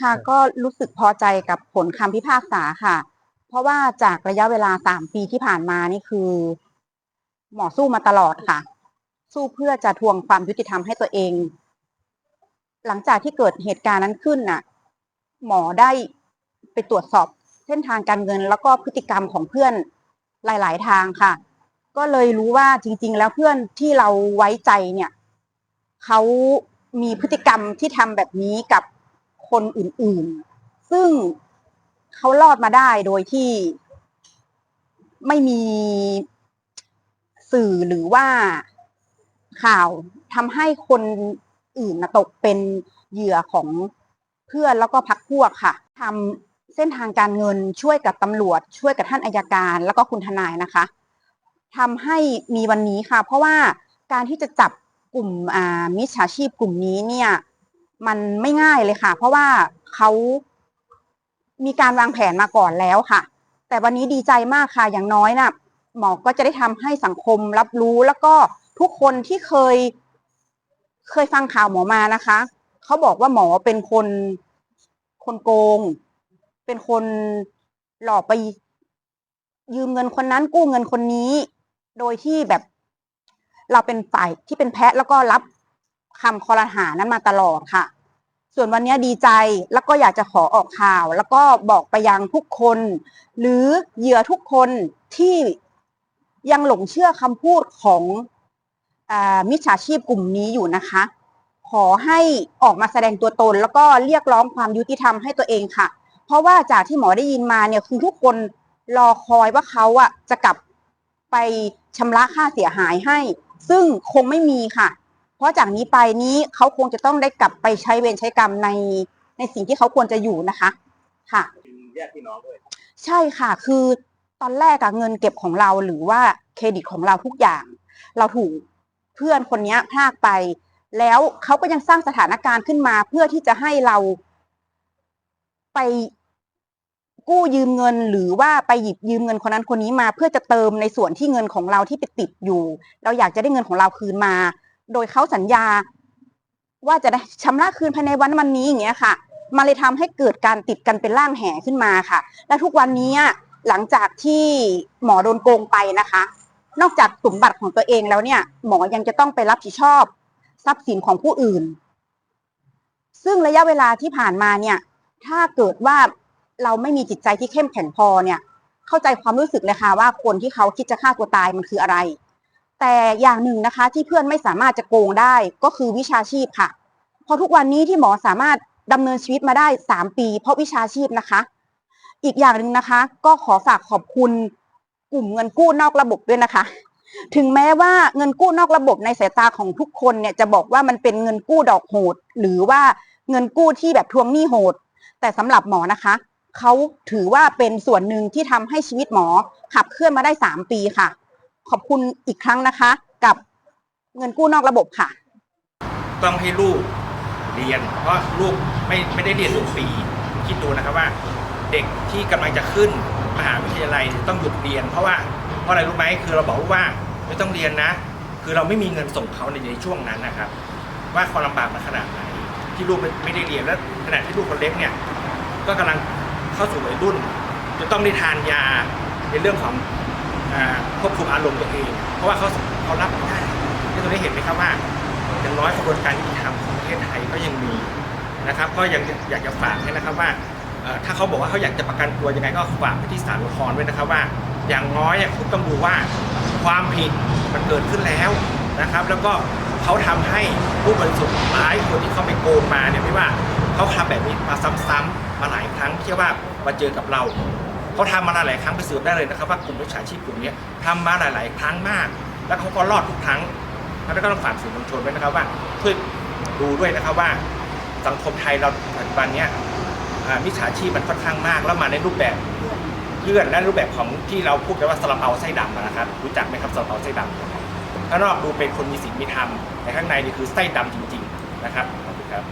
ค่ะก็รู้สึกพอใจกับผลคำพิพากษาค่ะ เพราะว่าจากระยะเวลาสามปีที่ผ่านมานี่คือ หมอสู้มาตลอดค่ะ สู้เพื่อจะทวงความยุติธรรมให้ตัวเอง หลังจากที่เกิดเหตุการณ์นั้นขึ้นน่ะ หมอได้ไปตรวจสอบเส้นทางการเงิน แล้วก็พฤติกรรมของเพื่อนหลาย ๆ ทางค่ะ ก็เลยรู้ว่าจริง ๆ แล้วเพื่อนที่เราไว้ใจเนี่ยเขามีพฤติกรรมที่ทำแบบนี้กับ คนอื่น ๆ ซึ่งเขารอดมาได้โดยที่ไม่มีสื่อหรือว่าข่าวทำให้คนอื่นนะตกเป็นเหยื่อของเพื่อนแล้วก็พักพวกค่ะทำเส้นทางการเงินช่วยกับตำรวจ ช่วยกับท่านอายการ แล้วก็คุณทนายนะคะทำให้มีวันนี้ค่ะ เพราะว่าการที่จะจับกลุ่มอ่ามิจฉาชีพกลุ่มนี้เนี่ย มันไม่ง่ายเลยค่ะ เพราะว่าเขามีการวางแผนมาก่อนแล้วค่ะ แต่วันนี้ดีใจมากค่ะ อย่างน้อยน่ะหมอก็จะได้ทำให้สังคมรับรู้แล้วก็ทุกคนที่เคย เคยฟังข่าวหมอมานะคะเขาบอกว่าหมอเป็นคนคนโกง เป็นคนหลอกไป ยืมเงินคนนั้นกู้เงินคนนี้ โดยที่แบบ เราเป็นฝ่ายที่เป็นแพะแล้วก็รับ คำคอรหานั้นมาตลอดค่ะ ส่วนวันนี้ดีใจแล้วก็อยากจะขอออกข่าว แล้วก็บอกไปยังทุกคน หรือเหยื่อทุกคนที่ยังหลงเชื่อคำพูดของอมิจฉาชีพกลุ่มนี้อยู่นะคะ ขอให้ออกมาแสดงตัวตน แล้วก็เรียกร้องความยุติธรรมให้ตัวเองค่ะ เพราะว่าจากที่หมอได้ยินมาเนี่ยคือทุกคนรอคอยว่าเขาอะจะกลับไปชำระค่าเสียหายให้ ซึ่งคงไม่มีค่ะ เพราะจากนี้ไปนี้เขาคงจะต้องได้กลับไปใช้เวรใช้กรรมในในสิ่งที่เขาควรจะอยู่นะคะ ค่ะ แยกพี่น้องด้วยใช่ค่ะ คือตอนแรกอะเงินเก็บของเราหรือว่าเครดิตของเราทุกอย่าง เราถูกเพื่อนคนเนี้ยพลากไป แล้วเขาก็ยังสร้างสถานการณ์ขึ้นมา เพื่อที่จะให้เราไปกู้ยืมเงินหรือว่าไปหยิบยืมเงินคนนั้นคนนี้มา เพื่อจะเติมในส่วนที่เงินของเราที่ไปติดอยู่ เราอยากจะได้เงินของเราคืนมา โดยเขาสัญญา ว่าจะได้ชำระคืนภายในวันวันนี้อย่างเงี้ยค่ะมันเลยทำให้เกิดการติดกันเป็นร่างแห่ขึ้นมาค่ะ และทุกวันนี้อะหลังจากที่หมอโดนโกงไปนะคะ นอกจากสมบัติของตัวเองแล้วเนี่ย หมอยังจะต้องไปรับผิดชอบ ทรัพย์สินของผู้อื่น ซึ่งระยะเวลาที่ผ่านมาเนี่ย ถ้าเกิดว่าเราไม่มีจิตใจที่เข้มแข็งพอเนี่ย เข้าใจความรู้สึกเลยค่ะว่าคนที่เขาคิดจะฆ่าตัวตายมันคืออะไร แต่อย่างหนึ่งนะคะที่เพื่อนไม่สามารถจะโกงได้ก็คือวิชาชีพค่ะ เพราะทุกวันนี้ที่หมอสามารถดำเนินชีวิตมาได้สามปี เพราะวิชาชีพนะคะ อีกอย่างหนึ่งนะคะ ก็ขอฝากขอบคุณกลุ่มเงินกู้นอกระบบด้วยนะคะ ถึงแม้ว่าเงินกู้นอกระบบในสายตาของทุกคนเนี่ยจะบอกว่ามันเป็นเงินกู้ดอกโหด หรือว่าเงินกู้ที่แบบทวงหนี้โหด แต่สำหรับหมอนะคะเขาถือว่าเป็นส่วนหนึ่งที่ทำให้ชีวิตหมอขับเคลื่อนมาได้สามปีค่ะ ขอบคุณอีกครั้งนะคะ กับเงินกู้นอกระบบค่ะ ต้องให้ลูกเรียน เพราะลูกไม่ไม่ได้เรียนทุกปีคิดดูนะครับว่า เด็กที่กำลังจะขึ้นมหาวิทยาลัยต้องหยุดเรียน เพราะว่าเพราะอะไรรู้ไหมคือเราบอกว่าไม่ต้องเรียนนะ คือเราไม่มีเงินส่งเขาในในช่วงนั้นนะครับ ว่าความลำบากมันขนาดไหนที่ลูกไม่ได้เรียนแล้วขณะที่ลูกคนเล็กเนี่ยก็กำลังเข้าสู่วัยรุ่น จะต้องได้ทานยาในเรื่องของ ควบคุมอารมณ์ตัวเอง เพราะว่าเขาเขารับไม่ได้ที่ตรงนี้เห็นไหมครับว่าอย่างน้อยกระบวนการยุติธรรมของประเทศไทยก็ยังมีนะครับก็ยังอยากจะฝากให้นะครับว่าถ้าเขาบอกว่าเขาอยากจะประกันตัวยังไงก็ฝากไปที่ศาลอุทธรณ์ด้วยนะครับว่า อย่างน้อยคุณต้องดูว่าความผิดมันเกิดขึ้นแล้วนะครับ แล้วก็เขาทำให้ผู้บริสุทธิ์หลายคนที่เขาไปโกงมาเนี่ยไม่ว่าเขาทำแบบนี้มาซ้ำๆมาหลายครั้งที่อว่ามาเจอกับเรา เขาทำมาหลายครั้งไปสืบได้เลยนะครับว่ากลุ่มวิชาชีพกลุ่มนี้ทำมาหลาย ๆ ครั้งมาก แล้วเขาก็รอดทุกครั้งแล้วก็ต้องฝากสื่อมวลชนไว้นะครับว่าช่วยดูด้วยนะครับว่า สังคมไทยเราปัจจุบันเนี้ยมิจฉาชีพมันค่อนข้างมาก แล้วมาในรูปแบบเพื่อนและรูปแบบของที่เราพูดกันว่าซาลาเปาไส้ดำนะครับรู้จักไหมครับซาลาเปาไส้ดำข้างนอกดูเป็นคนมีศีลมีธรรมแต่ข้างในนี่คือไส้ดำจริง ๆ นะครับขอบคุณครับ